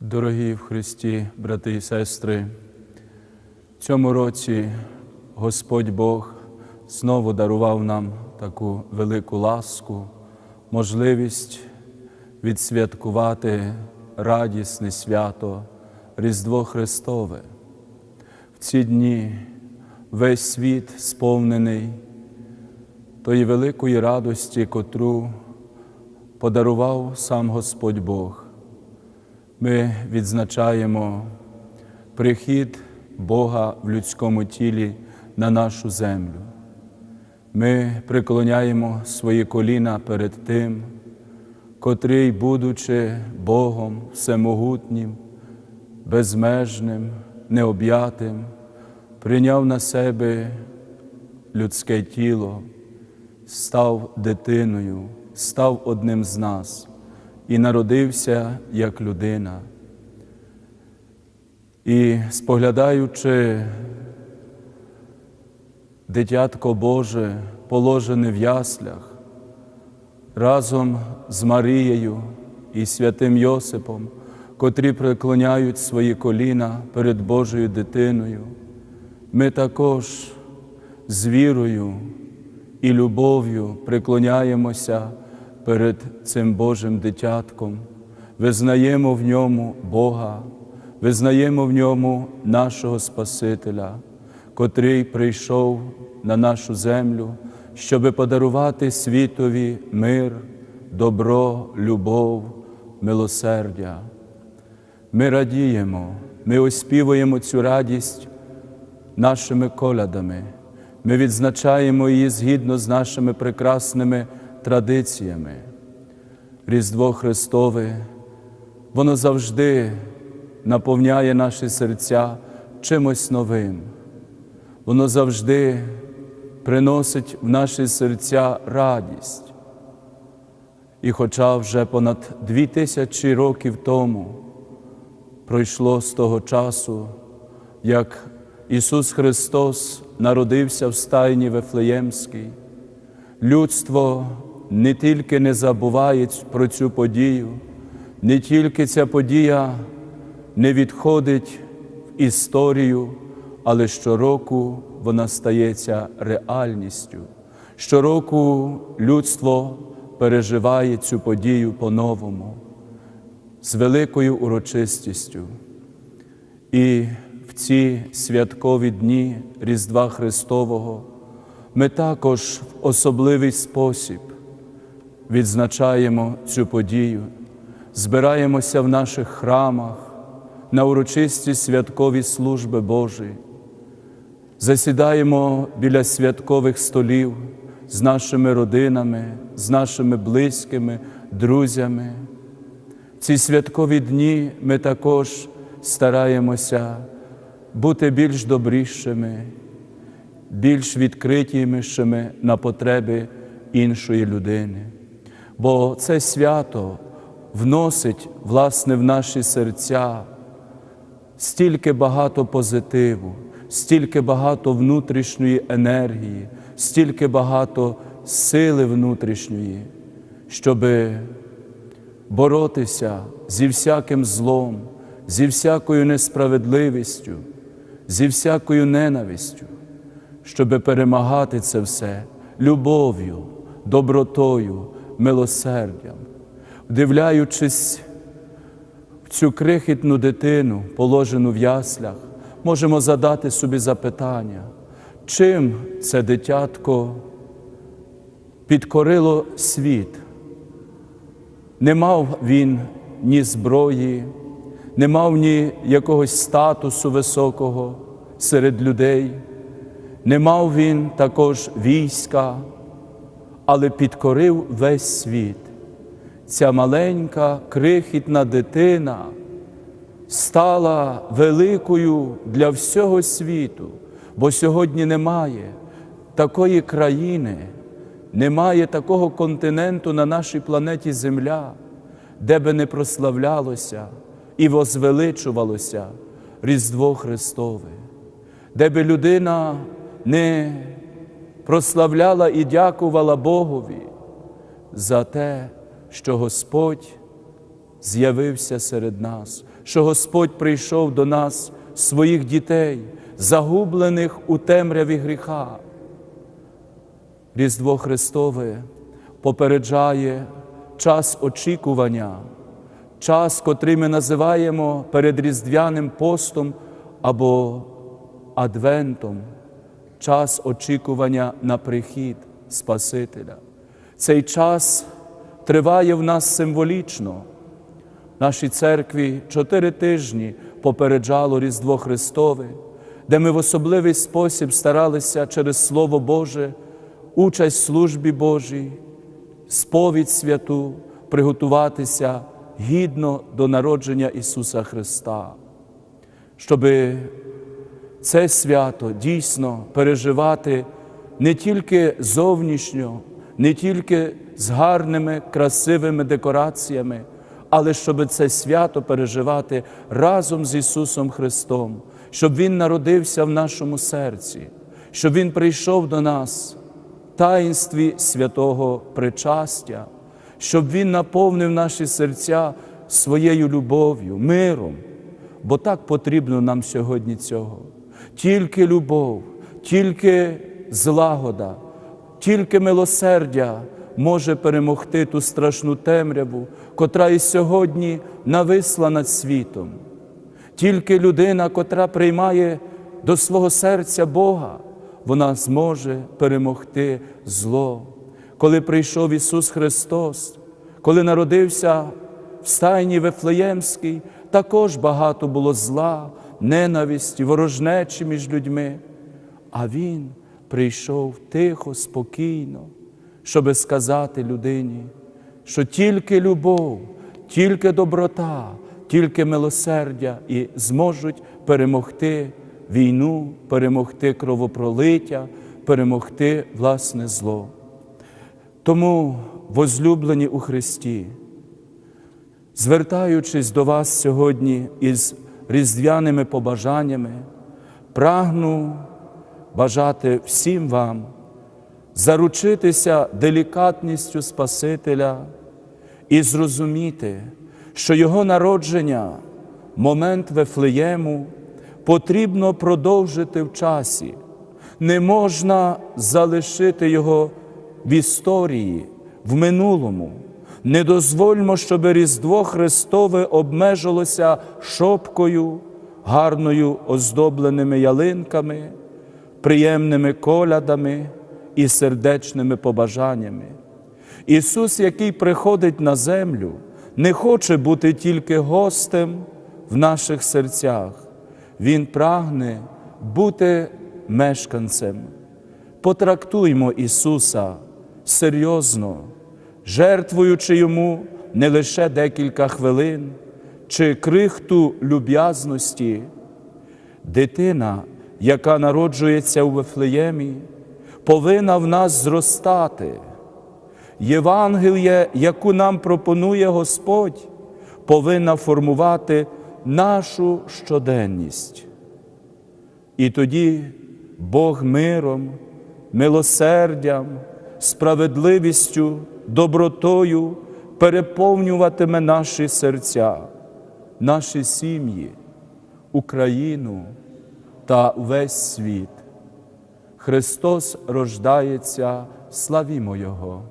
Дорогі в Христі, брати і сестри, в цьому році Господь Бог знову дарував нам таку велику ласку, можливість відсвяткувати радісне свято Різдво Христове. В ці дні весь світ сповнений тої великої радості, котру подарував сам Господь Бог. Ми відзначаємо прихід Бога в людському тілі на нашу землю. Ми преклоняємо свої коліна перед Тим, котрий, будучи Богом всемогутнім, безмежним, необ'ятим, прийняв на себе людське тіло, став дитиною, став одним з нас і народився як людина. І споглядаючи дитятко Боже, положене в яслях, разом з Марією і святим Йосипом, котрі преклоняють свої коліна перед Божою дитиною, ми також з вірою і любов'ю преклоняємося перед цим Божим дитятком, визнаємо в ньому Бога, визнаємо в ньому нашого Спасителя, котрий прийшов на нашу землю, щоби подарувати світові мир, добро, любов, милосердя. Ми радіємо, ми оспівуємо цю радість нашими колядами. Ми відзначаємо її згідно з нашими прекрасними традиціями. Різдво Христове, воно завжди наповняє наші серця чимось новим. Воно завжди приносить в наші серця радість. І хоча вже понад дві тисячі років тому пройшло з того часу, як Ісус Христос народився в стайні Вифлеємській, людство не тільки не забуває про цю подію, не тільки ця подія не відходить в історію, але щороку вона стається реальністю. Щороку людство переживає цю подію по-новому, з великою урочистістю. І в ці святкові дні Різдва Христового ми також в особливий спосіб відзначаємо цю подію, збираємося в наших храмах на урочисті святкові служби Божі, засідаємо біля святкових столів з нашими родинами, з нашими близькими, друзями. Ці святкові дні ми також стараємося бути більш добрішими, більш відкритішими на потреби іншої людини. Бо це свято вносить, власне, в наші серця стільки багато позитиву, стільки багато внутрішньої енергії, стільки багато сили внутрішньої, щоби боротися зі всяким злом, зі всякою несправедливістю, зі всякою ненавистю, щоби перемагати це все любов'ю, добротою, милосердям, вдивляючись в цю крихітну дитину, положену в яслях, можемо задати собі запитання, чим це дитятко підкорило світ. Не мав він ні зброї, не мав ні якогось статусу високого серед людей, не мав він також війська, але підкорив весь світ. Ця маленька крихітна дитина стала великою для всього світу, бо сьогодні немає такої країни, немає такого континенту на нашій планеті Земля, де би не прославлялося і возвеличувалося Різдво Христове, де би людина не прославляла і дякувала Богові за те, що Господь з'явився серед нас, що Господь прийшов до нас, своїх дітей, загублених у темряві гріха. Різдво Христове попереджає час очікування, час, котрий ми називаємо передріздвяним постом або адвентом, час очікування на прихід Спасителя. Цей час триває в нас символічно. Нашій церкві чотири тижні попереджало Різдво Христове, де ми в особливий спосіб старалися через Слово Боже, участь в службі Божій, сповідь святу, приготуватися гідно до народження Ісуса Христа, щоби це свято дійсно переживати не тільки зовнішньо, не тільки з гарними, красивими декораціями, але щоб це свято переживати разом з Ісусом Христом, щоб Він народився в нашому серці, щоб Він прийшов до нас в таїнстві святого причастя, щоб Він наповнив наші серця своєю любов'ю, миром, бо так потрібно нам сьогодні цього. Тільки любов, тільки злагода, тільки милосердя може перемогти ту страшну темряву, котра і сьогодні нависла над світом. Тільки людина, котра приймає до свого серця Бога, вона зможе перемогти зло. Коли прийшов Ісус Христос, коли народився в стайні Вифлеємській, також багато було зла, ненависті, ворожнечі між людьми. А Він прийшов тихо, спокійно, щоби сказати людині, що тільки любов, тільки доброта, тільки милосердя і зможуть перемогти війну, перемогти кровопролиття, перемогти власне зло. Тому, возлюблені у Христі, звертаючись до вас сьогодні із різдвяними побажаннями, прагну бажати всім вам заручитися делікатністю Спасителя і зрозуміти, що Його народження, момент Вифлеєму, потрібно продовжити в часі. Не можна залишити його в історії, в минулому. Не дозвольмо, щоб Різдво Христове обмежилося шопкою, гарною оздобленими ялинками, приємними колядами і сердечними побажаннями. Ісус, який приходить на землю, не хоче бути тільки гостем в наших серцях. Він прагне бути мешканцем. Потрактуймо Ісуса серйозно, жертвуючи Йому не лише декілька хвилин чи крихту люб'язності. Дитина, яка народжується у Вифлеємі, повинна в нас зростати. Євангеліє, яку нам пропонує Господь, повинна формувати нашу щоденність. І тоді Бог миром, милосердям, справедливістю, добротою переповнюватиме наші серця, наші сім'ї, Україну та весь світ. Христос рождається, славімо Його!